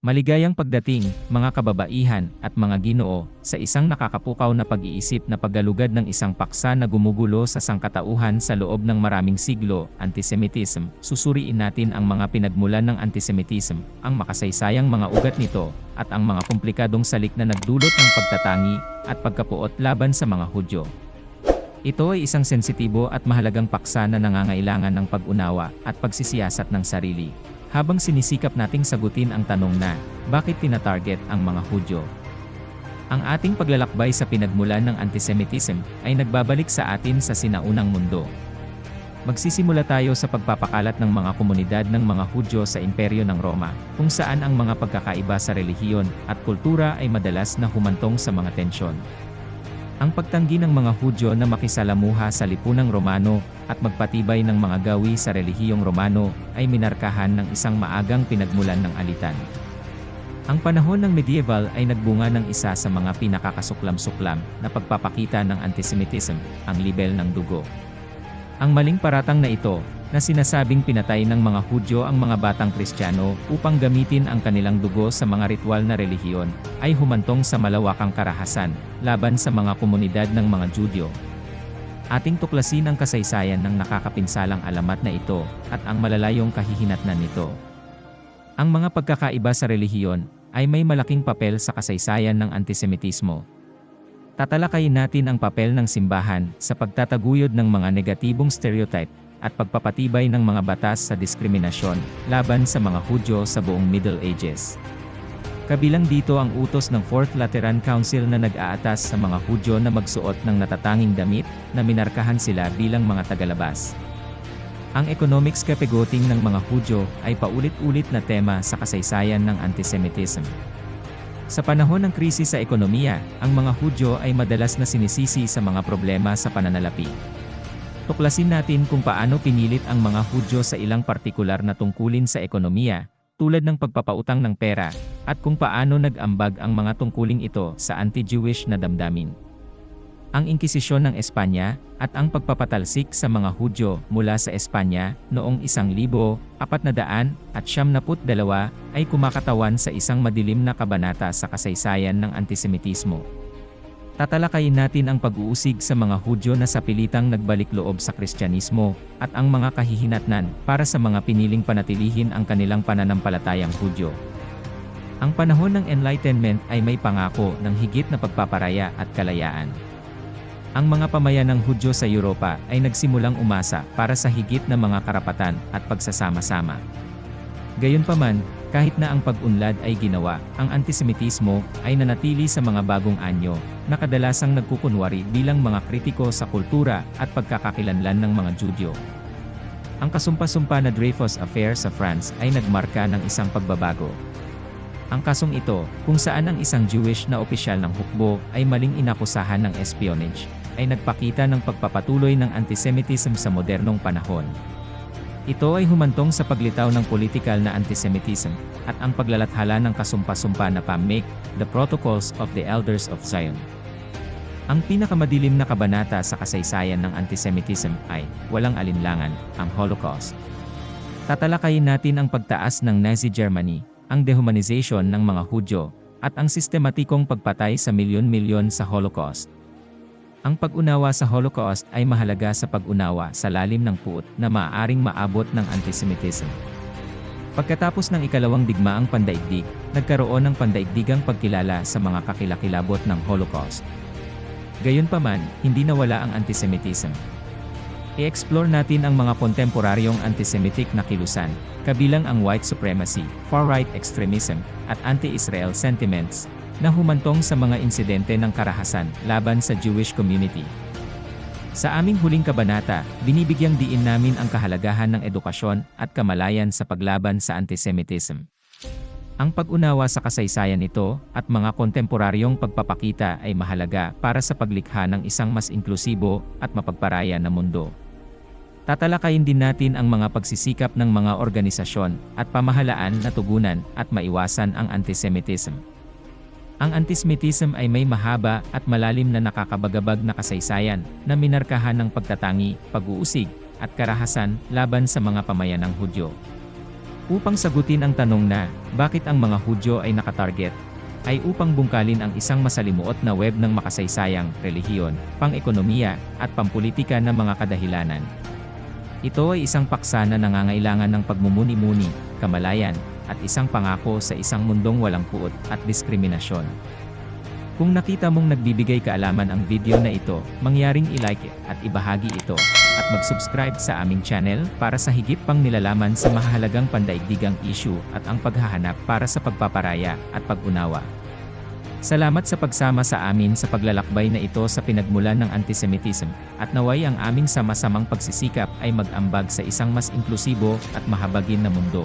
Maligayang pagdating, mga kababaihan at mga ginoo, sa isang nakakapukaw na pag-iisip na paggalugad ng isang paksa na gumugulo sa sangkatauhan sa loob ng maraming siglo, antisemitism, susuriin natin ang mga pinagmulan ng antisemitism, ang makasaysayang mga ugat nito, at ang mga komplikadong salik na nagdulot ng pagtatangi at pagkapuot laban sa mga Hudyo. Ito ay isang sensitibo at mahalagang paksa na nangangailangan ng pag-unawa at pagsisiyasat ng sarili. Habang sinisikap nating sagutin ang tanong na, bakit tinatarget ang mga Hudyo? Ang ating paglalakbay sa pinagmulan ng antisemitism ay nagbabalik sa atin sa sinaunang mundo. Magsisimula tayo sa pagpapakalat ng mga komunidad ng mga Hudyo sa imperyo ng Roma, kung saan ang mga pagkakaiba sa relihiyon at kultura ay madalas na humantong sa mga tensyon. Ang pagtanggi ng mga Hudyo na makisalamuha sa lipunang Romano at magpatibay ng mga gawi sa relihiyong Romano ay minarkahan ng isang maagang pinagmulan ng alitan. Ang panahon ng medieval ay nagbunga ng isa sa mga pinakakasuklam-suklam na pagpapakita ng antisemitism, ang libel ng dugo. Ang maling paratang na ito, na sinasabing pinatay ng mga Hudyo ang mga batang Kristiyano upang gamitin ang kanilang dugo sa mga ritual na relihiyon, ay humantong sa malawakang karahasan, laban sa mga komunidad ng mga Judyo. Ating tuklasin ang kasaysayan ng nakakapinsalang alamat na ito, at ang malalayong kahihinatnan nito. Ang mga pagkakaiba sa relihiyon, ay may malaking papel sa kasaysayan ng antisemitismo. Tatalakayin natin ang papel ng simbahan sa pagtataguyod ng mga negatibong stereotype at pagpapatibay ng mga batas sa diskriminasyon laban sa mga Hudyo sa buong Middle Ages. Kabilang dito ang utos ng Fourth Lateran Council na nag-aatas sa mga Hudyo na magsuot ng natatanging damit na minarkahan sila bilang mga tagalabas. Ang economics kapegoting ng mga Hudyo ay paulit-ulit na tema sa kasaysayan ng antisemitism. Sa panahon ng krisis sa ekonomiya, ang mga Hudyo ay madalas na sinisisi sa mga problema sa pananalapi. Tuklasin natin kung paano pinilit ang mga Hudyo sa ilang partikular na tungkulin sa ekonomiya, tulad ng pagpapautang ng pera, at kung paano nag-ambag ang mga tungkuling ito sa anti-Jewish na damdamin. Ang Inkisisyon ng Espanya, at ang pagpapatalsik sa mga Hudyo mula sa Espanya noong 1442 at 72 ay kumakatawan sa isang madilim na kabanata sa kasaysayan ng antisemitismo. Tatalakayin natin ang pag-uusig sa mga Hudyo na sa pilitang nagbalik loob sa Kristyanismo, at ang mga kahihinatnan para sa mga piniling panatilihin ang kanilang pananampalatayang Hudyo. Ang panahon ng Enlightenment ay may pangako ng higit na pagpaparaya at kalayaan. Ang mga pamayan ng Hudyo sa Europa ay nagsimulang umasa para sa higit na mga karapatan at pagsasama-sama. Gayunpaman, kahit na ang pag-unlad ay ginawa, ang antisemitismo ay nanatili sa mga bagong anyo, na kadalasang nagkukunwari bilang mga kritiko sa kultura at pagkakakilanlan ng mga Judyo. Ang kasumpa-sumpa na Dreyfus Affair sa France ay nagmarka ng isang pagbabago. Ang kasong ito, kung saan ang isang Jewish na opisyal ng hukbo ay maling inakusahan ng espionage, ay nagpakita ng pagpapatuloy ng antisemitism sa modernong panahon. Ito ay humantong sa paglitaw ng politikal na antisemitism, at ang paglalathala ng kasumpa-sumpa na PAMIC, The Protocols of the Elders of Zion. Ang pinakamadilim na kabanata sa kasaysayan ng antisemitism ay, walang alinlangan, ang Holocaust. Tatalakayin natin ang pagtaas ng Nazi Germany, ang dehumanization ng mga Hudyo, at ang sistematikong pagpatay sa milyon-milyon sa Holocaust. Ang pag-unawa sa Holocaust ay mahalaga sa pag-unawa sa lalim ng puot na maaaring maabot ng antisemitism. Pagkatapos ng ikalawang digmaang pandaigdig, nagkaroon ng pandaigdigang pagkilala sa mga kakilakilabot ng Holocaust. Gayunpaman, hindi nawala ang antisemitism. I-explore natin ang mga kontemporaryong antisemitic na kilusan, kabilang ang white supremacy, far-right extremism, at anti-Israel sentiments, na humantong sa mga insidente ng karahasan laban sa Jewish community. Sa aming huling kabanata, binibigyang diin namin ang kahalagahan ng edukasyon at kamalayan sa paglaban sa antisemitism. Ang pag-unawa sa kasaysayan ito at mga kontemporaryong pagpapakita ay mahalaga para sa paglikha ng isang mas inklusibo at mapagparaya na mundo. Tatalakayin din natin ang mga pagsisikap ng mga organisasyon at pamahalaan na tugunan at maiwasan ang antisemitism. Ang antisemitism ay may mahaba at malalim na nakakabagabag na kasaysayan na minarkahan ng pagtatangi, pag-uusig, at karahasan laban sa mga pamayanang Hudyo. Upang sagutin ang tanong na, bakit ang mga Hudyo ay nakatarget? ay upang bungkalin ang isang masalimuot na web ng makasaysayang, relihiyon, pang-ekonomiya, at pampolitika ng mga kadahilanan. Ito ay isang paksa na nangangailangan ng pagmumuni-muni, kamalayan, at isang pangako sa isang mundong walang puot at diskriminasyon. Kung nakita mong nagbibigay kaalaman ang video na ito, mangyaring i-like at ibahagi ito, at mag-subscribe sa aming channel para sa higit pang nilalaman sa mahalagang pandaigdigang issue at ang paghahanap para sa pagpaparaya at pag-unawa. Salamat sa pagsama sa amin sa paglalakbay na ito sa pinagmulan ng antisemitism, at naway ang aming sama-samang pagsisikap ay mag-ambag sa isang mas inklusibo at mahabagin na mundo.